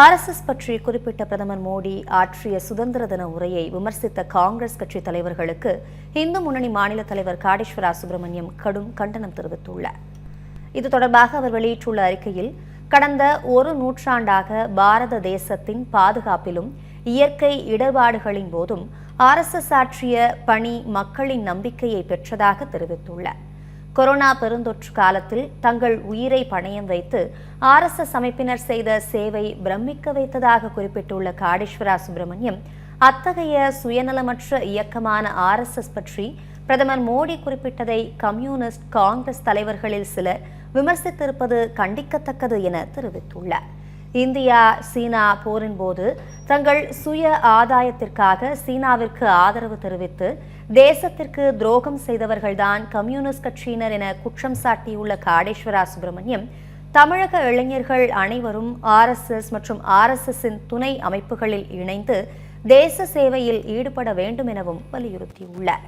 RSS பற்றி குறிப்பிட்ட பிரதமர் மோடி ஆற்றிய சுதந்திர தின உரையை விமர்சித்த காங்கிரஸ் கட்சி தலைவர்களுக்கு இந்து முன்னணி மாநில தலைவர் காடேஸ்வரா சுப்பிரமணியம் கடும் கண்டனம் தெரிவித்துள்ளார். இது தொடர்பாக அவர் வெளியிட்டுள்ள அறிக்கையில் கடந்த ஒரு நூற்றாண்டாக பாரத தேசத்தின் பாதுகாப்பிலும் இயற்கை இடர்பாடுகளின் போதும் ஆர்எஸ்எஸ் ஆற்றிய பணி மக்களின் நம்பிக்கையை பெற்றதாக தெரிவித்துள்ளார். கொரோனா பெருந்தொற்று காலத்தில் தங்கள் உயிரை பணயம் வைத்து ஆர்எஸ்எஸ் அமைப்பினர் செய்த சேவை பிரமிக்க வைத்ததாக குறிப்பிட்டுள்ள காடேஸ்வரா சுப்பிரமணியம் அத்தகைய சுயநலமற்ற இயக்கமான ஆர்எஸ்எஸ் பற்றி பிரதமர் மோடி குறிப்பிட்டதை கம்யூனிஸ்ட் காங்கிரஸ் தலைவர்களில் சிலர் விமர்சித்திருப்பது கண்டிக்கத்தக்கது என தெரிவித்துள்ளார். இந்தியா சீனா போரின் போது தங்கள் சுய ஆதாயத்திற்காக சீனாவிற்கு ஆதரவு தெரிவித்து தேசத்திற்கு துரோகம் செய்தவர்கள்தான் கம்யூனிஸ்ட் கட்சியினர் என குற்றம் சாட்டியுள்ள காடேஸ்வரா சுப்பிரமணியம் தமிழக இளைஞர்கள் அனைவரும் ஆர்எஸ்எஸ் மற்றும் ஆர்எஸ்எஸ்ஸின் துணை அமைப்புகளில் இணைந்து தேச சேவையில் ஈடுபட வேண்டும் எனவும் வலியுறுத்தியுள்ளார்.